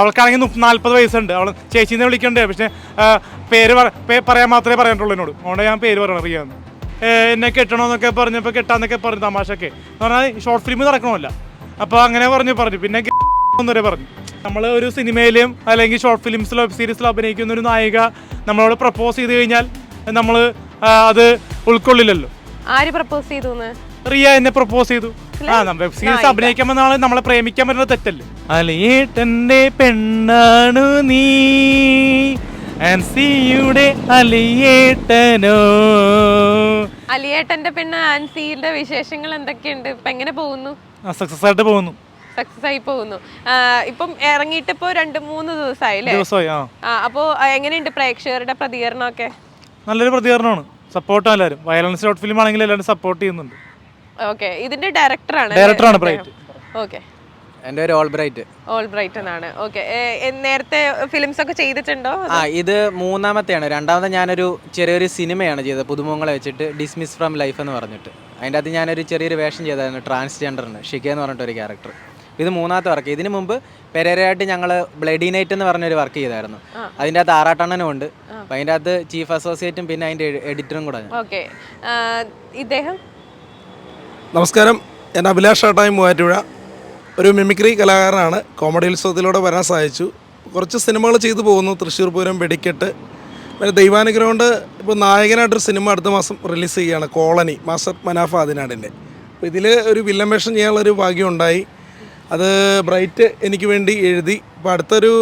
അവൾക്കാണെങ്കിൽ നാൽപ്പത് വയസ്സുണ്ട്. അവൾ ചേച്ചീനെ വിളിക്കണ്ടേ? പക്ഷേ പേര് പറയാൻ മാത്രമേ പറയാനുള്ളൂ എന്നോട്. അതുകൊണ്ട് ഞാൻ പേര് പറയണം അറിയാമെന്ന് എന്നെ കെട്ടണമെന്നൊക്കെ പറഞ്ഞപ്പോൾ കെട്ടാന്നൊക്കെ പറഞ്ഞു തമാശയൊക്കെ എന്ന് പറഞ്ഞാൽ ഷോർട്ട് ഫിലിം നടക്കണമല്ല. അപ്പോൾ അങ്ങനെ പറഞ്ഞു പറഞ്ഞു. പിന്നെ ഒന്നുവരെ പറഞ്ഞു. നമ്മൾ ഒരു സിനിമയിലും അല്ലെങ്കിൽ ഷോർട്ട് ഫിലിംസിലോ വെബ് സീരീസിലോ അഭിനയിക്കുന്ന ഒരു നായിക നമ്മളോട് പ്രപ്പോസ് ചെയ്ത് കഴിഞ്ഞാൽ നമ്മൾ അത് ഉൾക്കൊള്ളില്ലല്ലോ. ആര് പ്രപ്പോസ് ചെയ്തു റിയ എന്നെ പ്രപ്പോസ് ചെയ്തു. ആ വെബ് സീരീസ് അഭിനയിക്കാൻ വന്നാണ് നമ്മളെ പ്രേമിക്കാൻ പറ്റുന്ന തെറ്റല്ലേ? അലിയേട്ടന്റെ പെണ്ണാണു നീ. ആൻസിയുടെ അലിയേട്ടനോ? അലിയേട്ടന്റെ പെണ്ണ് ആൻസിയുടെ വിശേഷങ്ങൾ എന്തൊക്കെയുണ്ട്? ഇപ്പൊ എങ്ങനെ പോകുന്നു? സക്സസ് ആയിട്ട് പോകുന്നു. സക്സസ് ആയി പോകുന്നു. ആ, ഇപ്പം ഇറങ്ങിയിട്ട് ഇപ്പോ രണ്ട് മൂന്ന് ദിവസമായി അല്ലേ ദിവസമായി ആ. അപ്പോ എങ്ങനെയുണ്ട് പ്രേക്ഷകരുടെ പ്രതികരണമൊക്കെ? നല്ലൊരു പ്രതികരണമാണ്. സപ്പോർട്ടാണ് എല്ലാവരും. വയലൻസ് ഷോർട്ട് ഫിലിം ആണെങ്കിലും എല്ലാവരും സപ്പോർട്ട് ചെയ്യുന്നുണ്ട്. ഓക്കെ. ഇതിന്റെ ഡയറക്ടറാണ് ഡയറക്ടറാണ് ബ്രൈറ്റ് ഓക്കെ. എന്റെ പേര് ഓൾ ബ്രൈറ്റ് ഓൾ ബ്രൈറ്റ് എന്നാണ്. ഓക്കെ. നേരത്തെ ഫിലിംസ് ഒക്കെ ചെയ്തിട്ടുണ്ടോ? ആ ഇത് മൂന്നാമത്തെയാണ്. രണ്ടാമത്തെ ഞാനൊരു ചെറിയൊരു സിനിമയാണ് ചെയ്തത്. പുതുമുഖങ്ങളെ വെച്ചിട്ട് ഡിസ്മിസ് ഫ്രം ലൈഫ് എന്ന് പറഞ്ഞിട്ട്. അതിന്റെ അത് ഞാനൊരു ചെറിയൊരു വേഷം ചെയ്തായിരുന്നു. ട്രാൻസ്ജെൻഡറിന് ഷിക്ക എന്ന് പറഞ്ഞിട്ട് ഒരു ക്യാരക്ടർ ഇത് മൂന്നാമത്തെ വർക്ക് ഇതിന് മുമ്പ് പെരേരയായിട്ട് ഞങ്ങൾ ബ്ലഡി നൈറ്റ് എന്ന് പറഞ്ഞൊരു വർക്ക് ചെയ്തായിരുന്നു. അതിന്റെ അകത്ത് ആറാട്ടണ്ണനും ഉണ്ട്. അപ്പം അതിന്റെ അകത്ത് ചീഫ് അസോസിയേറ്റും പിന്നെ അതിന്റെ എഡിറ്ററും കൂടെ. ഓക്കെ. ഇദ്ദേഹം നമസ്കാരം. ഞാൻ അഭിലാഷ് ടൈം മൂവാറ്റുപുഴ. ഒരു മിമിക്രി കലാകാരനാണ്. കോമഡി ഉത്സവത്തിലൂടെ വരാൻ സാധിച്ചു കുറച്ച് സിനിമകൾ ചെയ്തു പോകുന്നു. തൃശ്ശൂർ പൂരം വെടിക്കെട്ട്. പിന്നെ ദൈവാനുഗ്രഹം കൊണ്ട് ഇപ്പോൾ നായകനായിട്ടൊരു സിനിമ അടുത്ത മാസം റിലീസ് ചെയ്യുകയാണ്. കോളനി മാസ്റ്റർ മനാഫ ആദിനാടിന്റെ. അപ്പോൾ ഇതിൽ ഒരു വില്ലൻ വേഷം ചെയ്യാനുള്ളൊരു ഭാഗ്യം ഉണ്ടായി. അത് ബ്രൈറ്റ് എനിക്ക് വേണ്ടി എഴുതി. ഇപ്പോൾ അടുത്തൊരു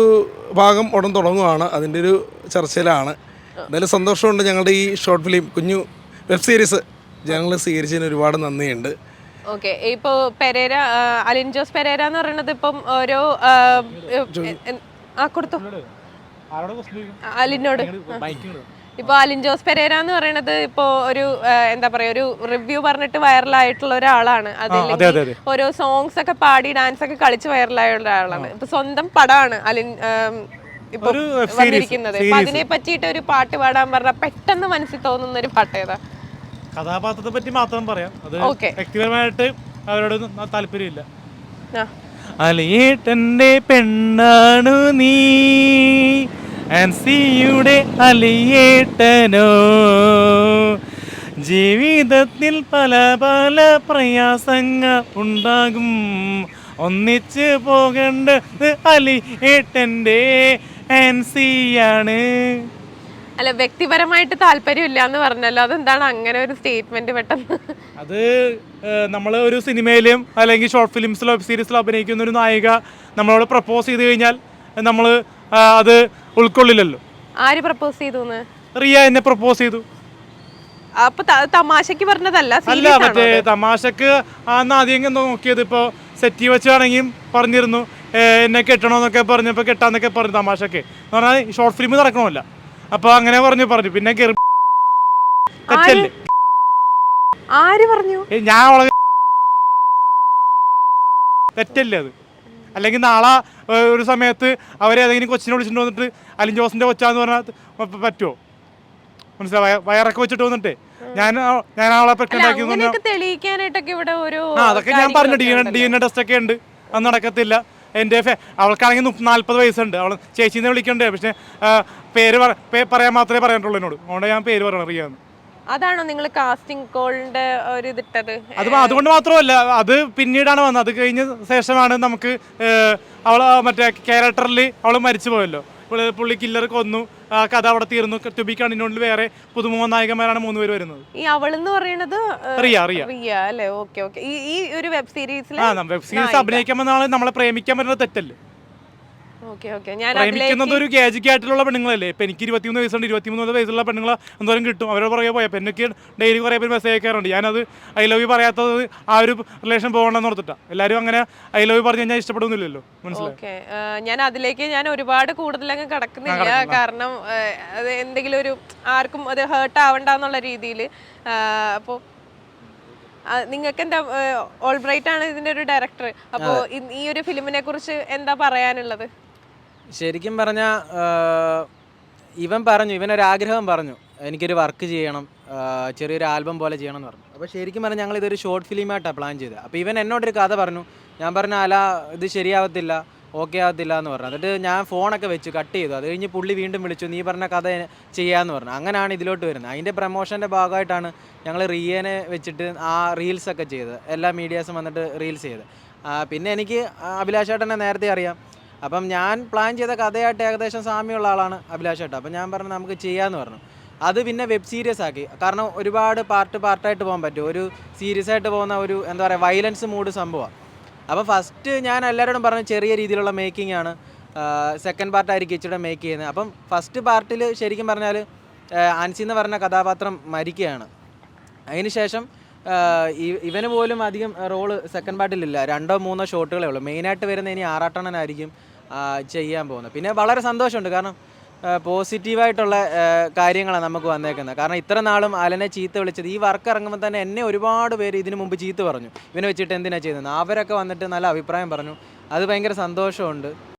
ഭാഗം ഉടൻ തുടങ്ങുകയാണ് അതിന്റെ ഒരു ചർച്ചയിലാണ്. എന്തായാലും സന്തോഷമുണ്ട് ഞങ്ങളുടെ ഈ ഷോർട്ട് ഫിലിം കുഞ്ഞു വെബ് സീരീസ് ഞങ്ങൾ സ്വീകരിച്ചതിന് ഒരുപാട് നന്ദിയുണ്ട്. ഓക്കെ ഇപ്പോ പെരേര അലിൻ ജോസ് പെരേര എന്ന് പറയുന്നത് ഇപ്പം ഓരോ ആ, കൊടുത്തു. അലിനോട്. ഇപ്പൊ അലിൻ ജോസ് പെരേര എന്ന് പറയുന്നത് ഇപ്പോ ഒരു എന്താ പറയാ ഒരു റിവ്യൂ പറഞ്ഞിട്ട് വൈറലായിട്ടുള്ള ഒരാളാണ്. അതെ, അതെ, അതിൽ അതെ. ഓരോ സോങ്സ് ഒക്കെ പാടി ഡാൻസ് ഒക്കെ കളിച്ച് വൈറലായ ഒരാളാണ്. ഇപ്പൊ സ്വന്തം പടമാണ് അലിൻ ഇപ്പൊ വന്നിരിക്കുന്നത്. അപ്പൊ അതിനെ പറ്റിയിട്ട് ഒരു പാട്ട് പാടാൻ പറഞ്ഞ പെട്ടെന്ന് മനസ്സിൽ തോന്നുന്ന ഒരു പാട്ട് ഏതാ? കഥാപാത്രത്തെ പറ്റി മാത്രം പറയാം. അത് Okay. വ്യക്തിപരമായിട്ട് അവരോട് താല്പര്യമില്ല. ആ. അലിയേട്ടന്റെ പെണ്ണാണു നീ. ആൻസിയുടെ അലിയേട്ടനോ. ജീവിതത്തിൽ പല പല പ്രയാസങ്ങൾ ഉണ്ടാകും. ഒന്നിച്ച് പോകേണ്ടത് അലിയേട്ടന്റെ ആൻസിയാണ് അല്ല വ്യക്തിപരമായിട്ട് താല്പര്യമില്ല എന്ന് പറഞ്ഞല്ലോ. അതെന്താണ് അങ്ങനെ ഒരു സ്റ്റേറ്റ്മെന്റ് പെട്ടെന്ന്? അത് നമ്മൾ ഒരു സിനിമയിലും അല്ലെങ്കിൽ ഷോർട്ട് ഫിലിംസിലോ വെബ് സീരീസിലോ അഭിനയിക്കുന്ന ഒരു നായിക നമ്മളോട് പ്രപ്പോസ് ചെയ്ത് കഴിഞ്ഞാൽ നമ്മൾ അത് ഉൾക്കൊള്ളില്ലല്ലോ. ആര് പ്രപ്പോസ് ചെയ്തു റിയ എന്നെ പ്രപ്പോസ് ചെയ്തു. അപ്പൊ തമാശക്ക് പറഞ്ഞതല്ല അല്ല മറ്റേ? തമാശക്ക് ആന്ന് ആദ്യം നോക്കിയത്. ഇപ്പോ സെറ്റി വെച്ചാണെങ്കിൽ പറഞ്ഞിരുന്നു. എന്നെ കെട്ടണമെന്നൊക്കെ പറഞ്ഞപ്പോൾ കെട്ടാന്നൊക്കെ പറഞ്ഞു തമാശക്ക്. എന്ന് പറഞ്ഞാൽ ഷോർട്ട് ഫിലിം നടക്കണമല്ല. അപ്പോൾ അങ്ങനെ പറഞ്ഞു പറഞ്ഞു. പിന്നെ ഗർഭ തെറ്റല്ലേ? ആര്? പറഞ്ഞു? ഏയ് ഞാൻ അവളെ തെറ്റല്ലേ അത്? അല്ലെങ്കിൽ നാളെ ഏഹ്, ഒരു സമയത്ത് അവരേതെങ്കിലും കൊച്ചിനെ വിളിച്ചിട്ട് വന്നിട്ട് അലിൻ ജോസിന്റെ കൊച്ചാന്ന് പറഞ്ഞാൽ പ- പറ്റുമോ മനസ്സിലായ? വയറൊക്കെ വെച്ചിട്ട് വന്നിട്ട്. ഞാൻ ആ- ഞാൻ അവളെ അല്ല പെട്ടുണ്ടാക്കി അങ്ങനെയൊക്കെ തെളിയിക്കാനായിട്ടൊക്കെ ഇവിടെ ഒരു ആ അതൊക്കെ ഞാൻ പറഞ്ഞു D N D N A test ഒക്കെ ഉണ്ട്. അത് നടക്കത്തില്ല. എന്റെ അവൾക്കാണെങ്കിൽ നാൽപ്പത് വയസ്സുണ്ട്. അവൾ ചേച്ചീനെ വിളിക്കണ്ടേ? പക്ഷേ പേര് പറയാൻ മാത്രമേ പറയാനുള്ളൂ എന്നോട്. അതുകൊണ്ട് ഞാൻ പേര് പറയണം അറിയാമെന്ന് അതാണോ നിങ്ങൾ കാസ്റ്റിംഗ് കോളിന്റെ ഒരു ഇതിട്ടത്? അത് അതുകൊണ്ട് മാത്രമല്ല അത് പിന്നീടാണ് വന്നത്. അത് കഴിഞ്ഞ ശേഷമാണ് നമുക്ക് അവൾ മറ്റേ ക്യാരക്ടറിൽ അവൾ മരിച്ചു പോയല്ലോ പുള്ളി- കില്ലർ കൊന്നു. ആ കഥ അവിടെ തീർന്നു. ടുബി കണ്ണിനുള്ളിൽ വേറെ പുതുമുഖ നായകന്മാരാണ് മൂന്ന് പേര് വരുന്നത്. ഈ എന്ന് പറയുന്നത് ഏഹ്, റിയ റിയ. റിയ അല്ലേ? Okay okay. ഈ ഈ ഒരു വെബ് സീരീസിൽ ആ വെബ് സീരീസ് അഭിനയിക്കാൻ വന്നാണ് നമ്മളെ പ്രേമിക്കാൻ പറ്റുന്ന തെറ്റല്ലേ. പ്രേമിക്കുന്നത് ഒരു ഗാജിക് ആയിട്ടുള്ള പെണ്ണുങ്ങളല്ലേ? ഇപ്പൊ എനിക്ക് ഇരുപത്തിമൂന്ന് വയസ്സുണ്ട്. ഇരുപത്തിമൂന്ന് വയസ്സുള്ള പെണ്ണുങ്ങളെ എന്തോരം കിട്ടും? അവരോട് പുറകെ പോയ. എനിക്ക് ഡെയിലി കുറേ പേര് മെസ്സേജ് അയക്കാറുണ്ട്. ഞാനത് ഐ ലവ് യു പറയാത്തത് ആ ഒരു റിലേഷൻ പോകണമെന്ന് ഓർത്തിട്ടാ. എല്ലാവരും അങ്ങനെ ഐ ലവ് യു പറഞ്ഞു കഴിഞ്ഞാൽ ഇഷ്ടപ്പെടുന്നില്ലല്ലോ. മനസ്സിലായി? ഓക്കെ. ഞാൻ അതിലേക്ക് ഞാൻ ഒരുപാട് കൂടുതലങ്ങ് കടക്കുന്നില്ല. കാരണം അത് എന്തെങ്കിലും ഒരു ആർക്കും അത് ഹേർട്ട് ആവണ്ടെന്നുള്ള രീതിയിൽ അപ്പോൾ നിങ്ങൾക്ക് എന്താ ഓൾ ബ്രൈറ്റ് ആണ് ഇതിന്റെ ഒരു ഡയറക്ടർ അപ്പോൾ ഈ ഒരു ഫിലിമിനെ കുറിച്ച് എന്താ പറയാനുള്ളത്? ശരിക്കും പറഞ്ഞാൽ ഇവൻ പറഞ്ഞു ഇവനൊരാഗ്രഹം പറഞ്ഞു എനിക്കൊരു വർക്ക് ചെയ്യണം ചെറിയൊരു ആൽബം പോലെ ചെയ്യണം എന്ന് പറഞ്ഞു. അപ്പോൾ ശരിക്കും പറഞ്ഞാൽ ഞങ്ങൾ ഇതൊരു ഷോർട്ട് ഫിലിമായിട്ടാണ് പ്ലാൻ ചെയ്തത്. അപ്പോൾ ഇവൻ എന്നോടൊരു കഥ പറഞ്ഞു ഞാൻ പറഞ്ഞു അല്ല ഇത് ശരിയാവത്തില്ല ഓക്കെ ആകത്തില്ല എന്ന് പറഞ്ഞു. എന്നിട്ട് ഞാൻ ഫോണൊക്കെ വെച്ച് കട്ട് ചെയ്തു. അത് കഴിഞ്ഞ് പുള്ളി വീണ്ടും വിളിച്ചു നീ പറഞ്ഞ കഥ ചെയ്യാമെന്ന് പറഞ്ഞു. അങ്ങനെയാണ് ഇതിലോട്ട് വരുന്നത്. അതിന്റെ പ്രമോഷന്റെ ഭാഗമായിട്ടാണ് ഞങ്ങൾ റിയേനെ വെച്ചിട്ട് ആ റീൽസൊക്കെ ചെയ്തത്. എല്ലാ മീഡിയാസും വന്നിട്ട് റീൽസ് ചെയ്ത് പിന്നെ എനിക്ക് അഭിലാഷേട്ടനെ നേരത്തെ അറിയാം. അപ്പം ഞാൻ പ്ലാൻ ചെയ്ത കഥയായിട്ട് ഏകദേശം സാമ്യമുള്ള ആളാണ് അഭിലാഷ് ഏട്ടാ. അപ്പം ഞാൻ പറഞ്ഞു നമുക്ക് ചെയ്യാമെന്ന് പറഞ്ഞു. അത് പിന്നെ വെബ് സീരീസ് ആക്കി. കാരണം ഒരുപാട് പാർട്ട് പാർട്ടായിട്ട് പോകാൻ പറ്റും. ഒരു സീരീസ് ആയിട്ട് പോകുന്ന ഒരു എന്താ പറയുക വയലൻസ് മൂഡ് സംഭവമാണ് അപ്പോൾ ഫസ്റ്റ് ഞാൻ എല്ലാവരോടും പറഞ്ഞു ചെറിയ രീതിയിലുള്ള മേക്കിംഗ് ആണ്. സെക്കൻഡ് പാർട്ടായിരിക്കും ഇച്ചിരി മേക്ക് ചെയ്യുന്നത്. അപ്പം ഫസ്റ്റ് പാർട്ടിൽ ശരിക്കും പറഞ്ഞാൽ ആൻസി എന്ന് പറഞ്ഞ കഥാപാത്രം മരിക്കുകയാണ്. അതിനുശേഷം ശേഷം ഇവന് പോലും അധികം റോൾ സെക്കൻഡ് പാർട്ടിലില്ല രണ്ടോ മൂന്നോ ഷോട്ടുകളേ ഉള്ളൂ. മെയിനായിട്ട് വരുന്ന ഇനി ആറാട്ടണ്ണനായിരിക്കും. ചെയ്യാൻ പോകുന്നത്. പിന്നെ വളരെ സന്തോഷമുണ്ട്. കാരണം പോസിറ്റീവായിട്ടുള്ള കാര്യങ്ങളാണ് നമുക്ക് വന്നേക്കുന്നത്. കാരണം ഇത്ര നാളും അലനെ ചീത്ത വിളിച്ചത് ഈ വർക്ക് ഇറങ്ങുമ്പോൾ തന്നെ എന്നെ ഒരുപാട് പേര് ഇതിനു മുമ്പ് ചീത്ത പറഞ്ഞു. ഇവനെ വെച്ചിട്ട് എന്തിനാണ് ചെയ്യുന്നത് അവരൊക്കെ വന്നിട്ട് നല്ല അഭിപ്രായം പറഞ്ഞു. അത് ഭയങ്കര സന്തോഷമുണ്ട്.